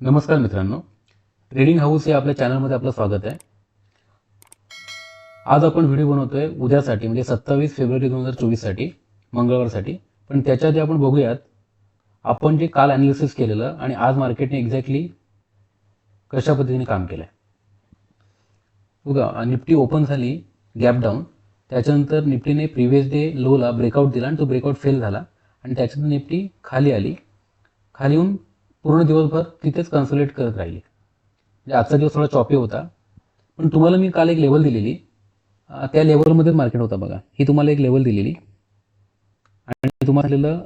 नमस्कार मित्रांनो. Trading house या आपल्या चॅनलमध्ये आपलं स्वागत आहे. आज आपण व्हिडिओ बनवतोय उद्यासाठी म्हणजे सत्तावीस फेब्रुवारी दोन हजार चोवीससाठी मंगळवारसाठी. पण त्याच्या आधी आपण बघूयात आपण जे काल अनालिसिस केलेलं आणि आज मार्केटने एक्झॅक्टली कशा पद्धतीने काम केलं आहे बघा निफ्टी ओपन झाली गॅप डाऊन त्याच्यानंतर निफ्टीने प्रिव्हियस डे लोला ब्रेकआउट दिला आणि तो ब्रेकआउट फेल झाला. आणि त्याच्यानंतर निफ्टी खाली आली. खाली येऊन पूर्ण दिवसभर तिथेच कन्सोलेट करत राहिली. म्हणजे आजचा दिवस थोडा चॉपी होता. पण तुम्हाला मी काल एक लेवल दिलेली. त्या लेवलमध्येच मार्केट होता बघा. ही तुम्हाला एक लेवल दिलेली. आणि तुम्हाला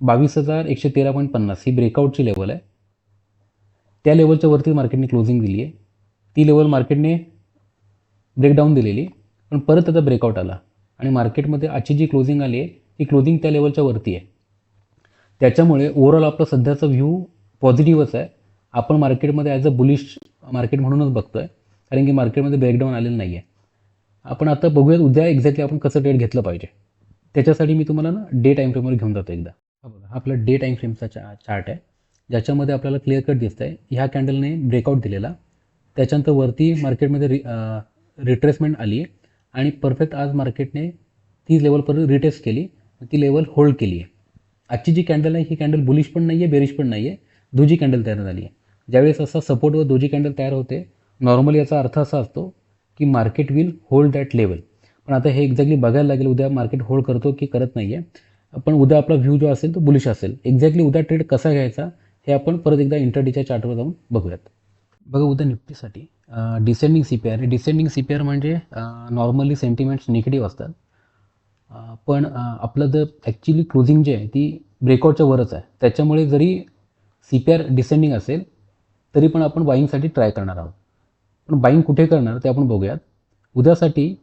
बावीस हजार एकशे तेरा पॉईंट पन्नास. ही ब्रेकआउटची लेवल आहे. त्या लेवलच्या वरती मार्केटने क्लोजिंग दिली आहे. ती लेवल मार्केटने ब्रेकडाऊन दिलेली. पण परत त्याचा ब्रेकआउट आला. आणि मार्केटमध्ये आजची जी क्लोजिंग आली आहे ती क्लोजिंग त्या लेवलच्या वरती आहे. त्याच्यामुळे ओव्हरऑल आपला सध्याचा व्ह्यू पॉझिटिव्हच आहे. आपण मार्केटमध्ये ॲज अ बुलिश मार्केट म्हणूनच बघतो आहे कारण की मार्केटमध्ये ब्रेकडाऊन आलेलं नाही आहे आपण आता बघूयात उद्या एक्झॅक्टली आपण कसं ट्रेड घेतलं पाहिजे. त्याच्यासाठी मी तुम्हाला ना डे टाईम फ्रेमवर घेऊन जातो एकदा. हा बघा आपला डे टाईम फ्रेमचा चा चार्ट आहे. ज्याच्यामध्ये आपल्याला क्लिअर कट दिसतं आहे ह्या कॅन्डलने ब्रेकआउट दिलेला. त्याच्यानंतर वरती मार्केटमध्ये रि रिट्रेसमेंट आली आहे. आणि परफेक्ट आज मार्केटने ती लेवल रिटेस्ट केली. ती लेवल होल्ड केली आहे. आजची जी कॅन्डल आहे ही कॅन्डल बुलिश पण नाही आहे बेरिश पण नाही आहे दोजी कॅन्डल तयार झाली आहे. ज्यावेळेस असा सपोर्ट व दोजी कॅन्डल तयार होते नॉर्मली याचा अर्थ असा असतो की market will hold that level पण आता हे एक्झॅक्टली बघायला लागेल उद्या मार्केट होल्ड करतो की करत नाही आहे पण उद्या आपला व्ह्यू जो असेल तो बुलिश असेल. एक्झॅक्टली उद्या ट्रेड कसा घ्यायचा हे आपण परत एकदा इंटरडीच्या चार्टवर जाऊन बघूयात. बघा उद्या निफ्टीसाठी descending C P R descending C P R म्हणजे नॉर्मली सेंटिमेंट्स निगेटिव्ह असतात. पण आपलं जर ॲक्च्युली क्लोजिंग जी आहे ती ब्रेकआउटच्या वरच आहे. त्याच्यामुळे जरी सी पी आर डिसेंडिंग असेल तरी पण आपण बाईंगसाठी ट्राय करणार आहोत. पण बाईंग कुठे करणार ते आपण बघूयात. उद्यासाठी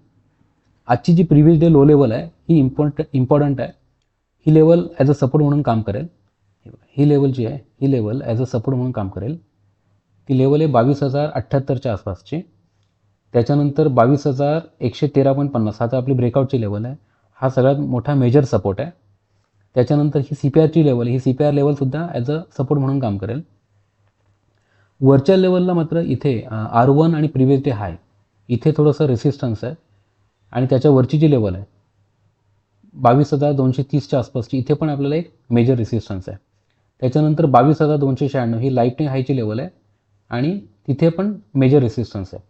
आजची जी प्रिव्हियस डे लो लेवल आहे ही इम्पॉर्ट इम्पॉर्टंट आहे. ही लेवल ॲज अ सपोर्ट म्हणून काम करेल. ही लेवल जी आहे ही लेवल ॲज अ सपोर्ट म्हणून काम करेल. ती लेवल आहे बावीस हजार अठ्ठ्याहत्तरच्या आसपासची. त्याच्यानंतर बावीस हजार एकशे तेरा पॉईंट पन्नास हा तर आपली ब्रेकआउटची लेवल आहे. हा सगळ्यात मोठा मेजर सपोर्ट आहे. त्याच्यानंतर ही सी पी आरची लेवल ही सी पी आर लेवलसुद्धा ॲज अ सपोर्ट म्हणून काम करेल. वरच्या लेवलला मात्र इथे आर वन आणि प्रिव्हियस डे हाय इथे थोडंसं रेसिस्टन्स आहे. आणि त्याच्या वरची जी लेवल आहे बावीस हजार दोनशे तीसच्या आसपासची इथे पण आपल्याला एक मेजर रेसिस्टन्स आहे. त्याच्यानंतर बावीस हजार दोनशे शहाण्णव ही लाईटनिंग हायची लेवल आहे. आणि तिथे पण मेजर रेसिस्टन्स आहे.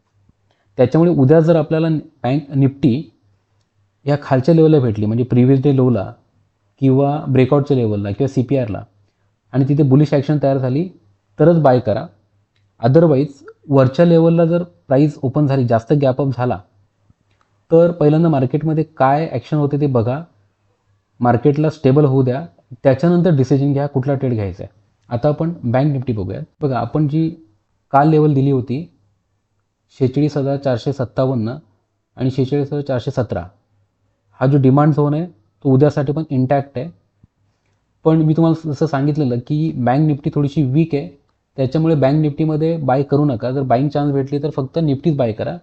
त्याच्यामुळे उद्या जर आपल्याला बँक निफ्टी या खालच्या लेवलला भेटली म्हणजे प्रिव्हियस डे लोला किंवा ब्रेकआउटच्या लेवलला किंवा सी पी आरला आणि तिथे बुलिश ॲक्शन तयार झाली तरच बाय करा. अदरवाईज वरच्या लेवलला जर प्राईस ओपन झाली जास्त गॅपअप झाला तर पहिल्यांदा मार्केटमध्ये काय ॲक्शन होते ते बघा. मार्केटला स्टेबल होऊ द्या. त्याच्यानंतर डिसिजन घ्या कुठला ट्रेड घ्यायचा आहे. आता आपण बँक निफ्टी बघूयात. बघा आपण जी काल लेवल दिली होती शेहेचाळीस हजार चारशे सत्तावन्न आणि शेहेचाळीस हजार चारशे सतरा. हा जो डिमांड झोन आहे तो उद्यासाठी पण इंटॅक्ट आहे. पण मी तुम्हाला जसं सांगितलेलं की बँक निफ्टी थोडीशी वीक आहे. त्याच्यामुळे बँक निफ्टीमध्ये बाय करू नका. जर बाईंग चान्स भेटली तर फक्त निफ्टीच बाय करा.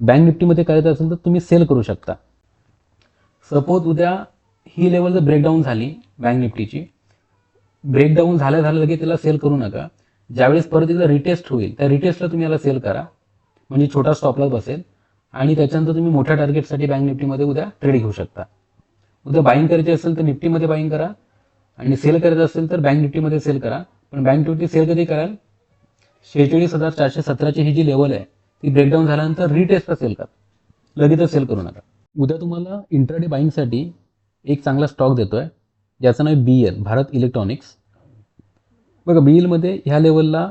बँक निफ्टीमध्ये करायचं असेल तर तुम्ही सेल करू शकता. सपोज उद्या ही लेवल जर ब्रेकडाऊन झाली बँक निफ्टीची ब्रेकडाऊन झाल्या झाल्या लगेच त्याला सेल करू नका. ज्यावेळेस परत तिथं रिटेस्ट होईल त्या रिटेस्टला तुम्ही याला सेल करा. म्हणजे छोटा स्टॉपला बसेल आणि त्याच्यानंतर तुम्ही मोठ्या टार्गेटसाठी बँक निफ्टीमध्ये उद्या ट्रेड घेऊ शकता. उद्या बाईंग करायची असेल तर निफ्टीमध्ये बाईंग करा. आणि सेल करायचं असेल तर बँक निफ्टीमध्ये सेल करा. पण बँक निफ्टी सेल कधी कराल? शेहेचाळीस हजार चारशे सतराची ही जी लेवल आहे ती ब्रेकडाऊन झाल्यानंतर रिटेस्टला सेल करा. लगेचच सेल करू नका. उद्या तुम्हाला इंट्राडे बाईंगसाठी एक चांगला स्टॉक देतो आहे ज्याचं नाव बी एल भारत इलेक्ट्रॉनिक्स बघा बी एलमध्ये ह्या लेवलला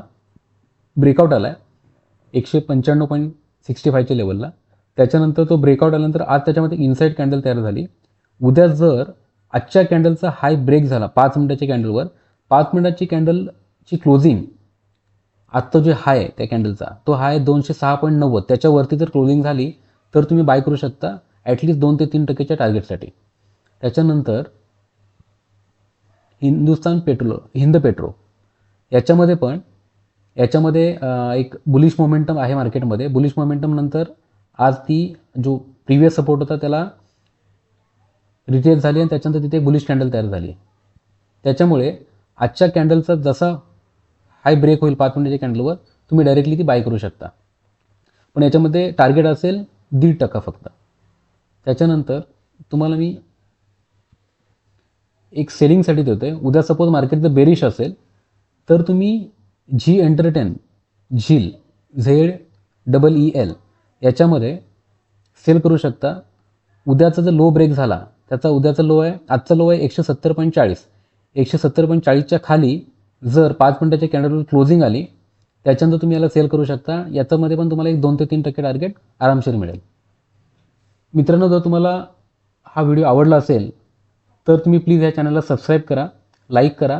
ब्रेकआउट आला आहे एकशे पंच्याण्णव पॉईंट सिक्स्टी फायच्या लेवलला त्याच्यानंतर तो ब्रेकआउट आल्यानंतर आज त्याच्यामध्ये इनसाईड कॅन्डल तयार झाली. उद्या जर आजच्या कॅन्डलचा हाय ब्रेक झाला पाच मिनिटाच्या कॅन्डलवर पाच मिनिटाची कॅन्डलची क्लोजिंग आत्ता जे हाय आहे त्या कॅन्डलचा तो हाय दोनशे सहा पॉईंट नव्वद. त्याच्यावरती जर क्लोजिंग झाली तर तुम्ही बाय करू शकता ॲटलिस्ट दोन ते तीन टक्केच्या टार्गेटसाठी त्याच्यानंतर हिंदुस्तान पेट्रोल हिंद पेट्रो. याच्यामध्ये पण याच्यामध्ये एक बुलिश मोमेंटम आहे मार्केटमध्ये बुलिश मोमेंटम नंतर आज ती जो प्रिव्हियस सपोर्ट होता त्याला रिटेल झाली आणि त्याच्यानंतर तिथे बुलिश कॅन्डल तयार झाली. त्याच्यामुळे आजच्या कॅन्डलचा जसा हाय ब्रेक होईल पाच मिनिटाच्या कॅन्डलवर तुम्ही डायरेक्टली ती बाय करू शकता. पण याच्यामध्ये टार्गेट असेल दीड टक्का फक्त. त्याच्यानंतर तुम्हाला मी एक सेलिंगसाठी देतो आहे उद्या सपोज मार्केट जर बेरिश असेल तर तुम्ही जी entertain Zeel Z double E L याच्यामध्ये सेल करू शकता. उद्याचा जर लो ब्रेक झाला त्याचा उद्याचा लो आहे आजचा लो आहे एकशे सत्तर पॉईंट चाळीस. एकशे सत्तर पॉईंट चाळीसच्या खाली जर पाच मिनिटाच्या कॅन्डलवर क्लोजिंग आली त्याच्यानंतर तुम्ही याला सेल करू शकता. याच्यामध्ये पण तुम्हाला एक दोन ते तीन टक्के टार्गेट आरामशीर मिळेल. मित्रांनो जर तुम्हाला हा व्हिडिओ आवडला असेल तर तुम्ही प्लीज या चॅनलला सबस्क्राईब करा लाईक करा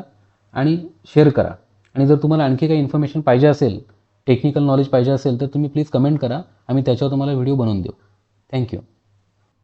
आणि शेअर करा. आणि जर तुम्हाला आणखी काही इन्फॉर्मेशन पाहिजे असेल टेक्निकल नॉलेज पाहिजे असेल तर तुम्ही प्लीज कमेंट करा. आम्ही त्याच्यावर तुम्हाला व्हिडिओ बनवून देऊ. थँक्यू